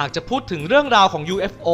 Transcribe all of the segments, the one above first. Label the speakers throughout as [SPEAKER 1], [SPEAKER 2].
[SPEAKER 1] หากจะพูดถึงเรื่องราวของ UFO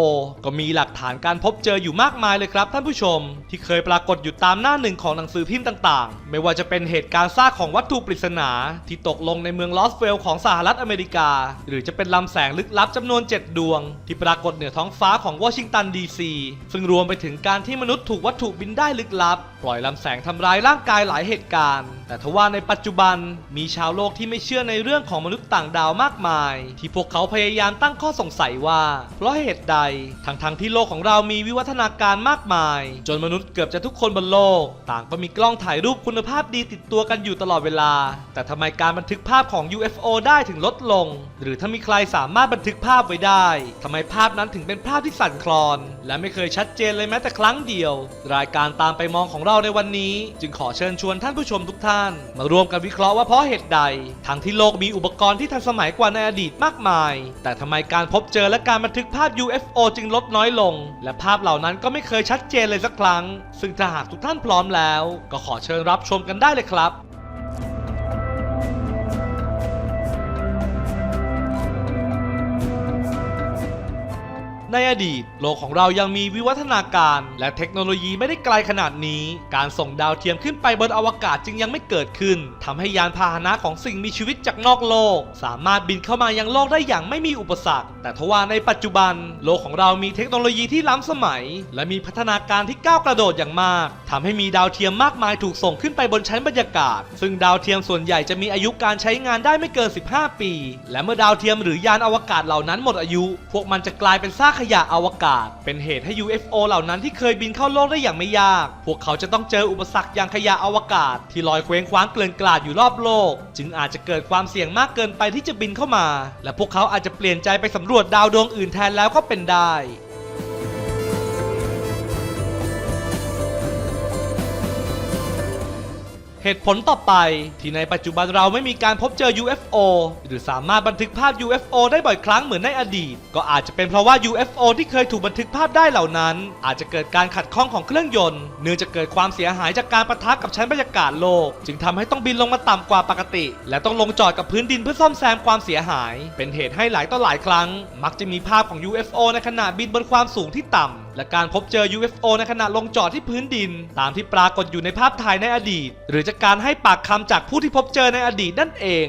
[SPEAKER 1] ก็มีหลักฐานการพบเจออยู่มากมายเลยครับท่านผู้ชม ที่เคยปรากฏอยู่ตามหน้าหนึ่งของหนังสือพิมพ์ต่างๆ ไม่ว่าจะเป็นเหตุการณ์ซากของวัตถุปริศนา ที่ตกลงในเมืองลอสเวลของสหรัฐอเมริกา หรือจะเป็นลำแสงลึกลับจำนวน 7 ดวง ที่ปรากฏเหนือท้องฟ้าของวอชิงตันดีซีซึ่งรวมไปถึงการที่มนุษย์ถูกวัตถุบินได้ลึกลับ ปล่อยลำแสงทำร้ายร่างกายหลายเหตุการณ์ แต่ทว่าในปัจจุบันมีชาวโลกที่ไม่เชื่อในเรื่องของมนุษย์ต่างดาวมากมาย ที่พวกเขาพยายามตั้งข้อสงสัยว่า เพราะเหตุใดทั้งๆทที่โลกของเรามีวิวัฒนาการมากมาย จนมนุษย์เกือบจะทุกคนบนโลก ต่างก็มีกล้องถ่ายรูปคุณภาพดีติดตัวกันอยู่ตลอดเวลา แต่ทำไมการบันทึกภาพของ UFO ได้ถึงลดลง หรือถ้ามีใครสามารถบันทึกภาพไว้ได้ทำไมภาพนั้นถึงเป็นภาพที่สั่นคลอน และไม่เคยชัดเจนเลยแม้แต่ครั้งเดียว รายการตามไปมองของเราในวันนี้ จึงขอเชิญชวนท่านผู้ชมทุกท่าน มารวมกันวิเคราะห์ว่าเพราะเหตุใดทั้งที่โลกมีอุปกรณ์ที่ทันสมัยกว่าในอดีตมากมาย แต่ทำไมการพบเจอและการบันทึกภาพ UFO จึงลดน้อยลง และภาพเหล่านั้นก็ไม่เคยชัดเจนเลยสักครั้ง ซึ่งถ้าหากทุกท่านพร้อมแล้ว ก็ขอเชิญรับชมกันได้เลยครับ ในอดีต โลกของเรายังมีวิวัฒนาการ และเทคโนโลยีไม่ได้ไกลขนาดนี้ การส่งดาวเทียมขึ้นไปบนอวกาศจึงยังไม่เกิดขึ้นทำให้ยานพาหนะของสิ่งมีชีวิตจากนอกโลก สามารถบินเข้ามายังโลกได้อย่างไม่มีอุปสรรค แต่ทว่าในปัจจุบัน โลกของเรามีเทคโนโลยีที่ล้ำสมัย และมีพัฒนาการที่ก้าวกระโดดอย่างมากทำให้มีดาวเทียมมากมายถูกส่งขึ้นไปบนชั้นบรรยากาศ ซึ่งดาวเทียมส่วนใหญ่จะมีอายุการใช้งานได้ไม่เกิน 15 ปี และเมื่อดาวเทียมหรือยานอวกาศเหล่านั้นหมดอายุ พวกมันจะกลายเป็นซากขยะอวกาศ เป็นเหตุให้ UFO เหล่านั้นที่เคยบินเข้าโลกได้อย่างไม่ยาก พวกเขาจะต้องเจออุปสรรคอย่างขยะอวกาศ ที่ลอยเคว้งคว้างเกลื่อนกลาดอยู่รอบโลก จึงอาจจะเกิดความเสี่ยงมากเกินไปที่จะบินเข้ามา และพวกเขาอาจจะเปลี่ยนใจไปสำรวจดาวดวงอื่นแทนแล้วก็เป็นได้ เหตุผลต่อไปที่ในปัจจุบันเราไม่มีการพบเจอ UFO หรือสามารถบันทึกภาพ UFO ได้บ่อยครั้งเหมือนในอดีต ก็อาจจะเป็นเพราะว่า UFO ที่เคยถูกบันทึกภาพได้เหล่านั้น อาจจะเกิดการขัดข้องของเครื่องยนต์เนื่องจากเกิดความเสียหายจากการประทะกับชั้นบรรยากาศโลก จึงทำให้ต้องบินลงมาต่ำกว่าปกติ และต้องลงจอดกับพื้นดินเพื่อซ่อมแซมความเสียหาย เป็นเหตุให้หลายต่อหลายครั้ง มักจะมีภาพของ UFO ในขณะบินบนความสูงที่ต่ำ และการพบเจอ UFO ในขณะลงจอดที่พื้นดิน ตามที่ปรากฏอยู่ในภาพถ่ายในอดีต หรือจากการให้ปากคำจากผู้ที่พบเจอในอดีตนั่นเอง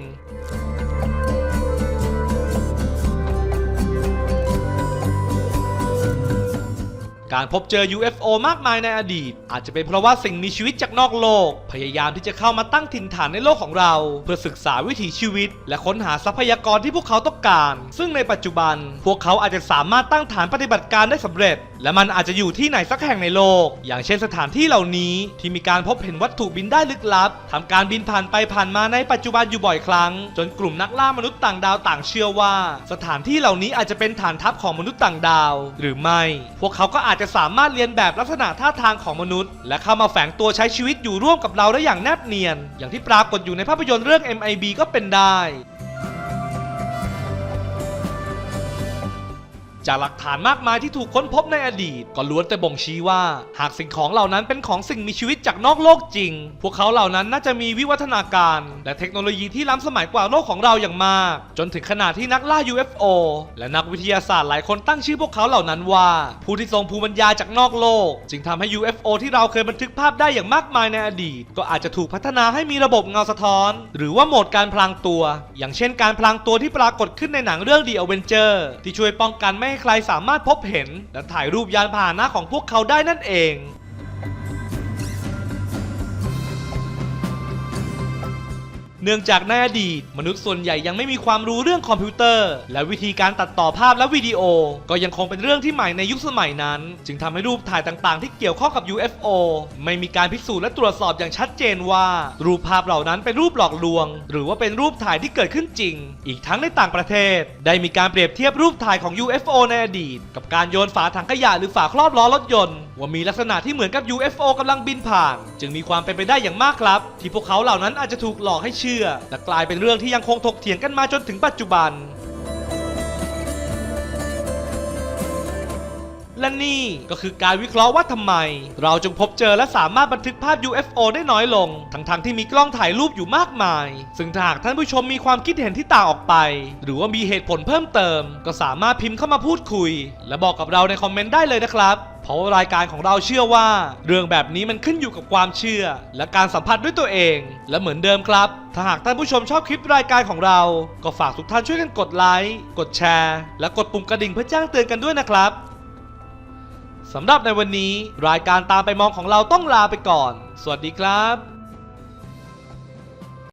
[SPEAKER 1] การพบเจอ UFO มากมายในอดีต อาจจะเป็นเพราะว่าสิ่งมีชีวิตจากนอกโลก พยายามที่จะเข้ามาตั้งถิ่นฐานในโลกของเรา เพื่อศึกษาวิถีชีวิต และค้นหาทรัพยากรที่พวกเขาต้องการ ซึ่งในปัจจุบัน พวกเขาอาจจะสามารถตั้งฐานปฏิบัติการได้สำเร็จและมันอาจจะอยู่ที่ไหนสักแห่งในโลก อย่างเช่นสถานที่เหล่านี้ที่มีการพบเห็นวัตถุบินได้ลึกลับทำการบินผ่านไปผ่านมาในปัจจุบันอยู่บ่อยครั้ง จนกลุ่มนักล่ามนุษย์ต่างดาวต่างเชื่อว่า สถานที่เหล่านี้อาจจะเป็นฐานทัพของมนุษย์ต่างดาว หรือไม่ พวกเขาก็อาจจะสามารถเรียนแบบลักษณะท่าทางของมนุษย์ และเข้ามาแฝงตัวใช้ชีวิตอยู่ร่วมกับเราได้อย่างแนบเนียน อย่างที่ปรากฏอยู่ในภาพยนตร์เรื่อง MIB ก็เป็นได้ จากหลักฐานมากมายที่ถูกค้นพบในอดีต ก็ล้วนแต่บ่งชี้ว่า หากสิ่งของเหล่านั้นเป็นของสิ่งมีชีวิตจากนอกโลกจริง พวกเขาเหล่านั้นน่าจะมีวิวัฒนาการ และเทคโนโลยีที่ล้ำสมัยกว่าโลกของเราอย่างมาก จนถึงขนาดที่นักล่า UFO และนักวิทยาศาสตร์หลายคนตั้งชื่อพวกเขาเหล่านั้นว่า ผู้ที่ทรงภูมิปัญญาจากนอกโลก จึงทำให้ UFO ที่เราเคยบันทึกภาพได้อย่างมากมายในอดีต ก็อาจจะถูกพัฒนาให้มีระบบเงาสะท้อน หรือว่าโหมดการพลางตัว อย่างเช่น การพลางตัวที่ปรากฏขึ้นในหนังเรื่อง The Avenger ที่ช่วยป้องกันไม่ใใครสามารถพบเห็นและถ่ายรูปยานพาหนะของพวกเขาได้นั่นเอง เนื่องจากในอดีตมนุษย์ส่วนใหญ่ยังไม่มีความรู้เรื่องคอมพิวเตอร์ และวิธีการตัดต่อภาพและวิดีโอ ก็ยังคงเป็นเรื่องที่ใหม่ในยุคสมัยนั้น จึงทำให้รูปถ่ายต่างๆ ที่เกี่ยวข้องกับ UFO ไม่มีการพิสูจน์และตรวจสอบอย่างชัดเจนว่า รูปภาพเหล่านั้นเป็นรูปหลอกลวง หรือว่าเป็นรูปถ่ายที่เกิดขึ้นจริง อีกทั้งในต่างประเทศ ได้มีการเปรียบเทียบรูปถ่ายของ UFO ในอดีต กับการโยนฝาถังขยะหรือฝาครอบล้อรถยนต์ว่ามีลักษณะที่เหมือนกับ UFO กำลังบินผ่าน จึงมีความเป็นไปได้อย่างมากครับ ที่พวกเขาเหล่านั้นอาจจะถูกหลอกให้เชื่อและกลายเป็นเรื่องที่ยังคงถกเถียงกันมาจนถึงปัจจุบัน และนี่ก็คือการวิเคราะห์ว่าทำไม เราจึงพบเจอและสามารถบันทึกภาพ UFO ได้น้อยลง ทั้งๆที่มีกล้องถ่ายรูปอยู่มากมาย ซึ่งถ้าหากท่านผู้ชมมีความคิดเห็นที่ต่างออกไป หรือว่ามีเหตุผลเพิ่มเติม ก็สามารถพิมพ์เข้ามาพูดคุย และบอกกับเราในคอมเมนต์ได้เลยนะครับ เพราะรายการของเราเชื่อว่า เรื่องแบบนี้มันขึ้นอยู่กับความเชื่อ และการสัมผัสด้วยตัวเอง และเหมือนเดิมครับ ถ้าหากท่านผู้ชมชอบคลิปรายการของเรา ก็ฝากทุกท่านช่วยกันกดไลค์กดแชร์ และกดปุ่มกระดิ่งเพื่อแจ้งเตือนกันด้วยนะครับสำหรับในวันนี้ รายการตามไปมองของเราต้องลาไปก่อน สวัสดีครับ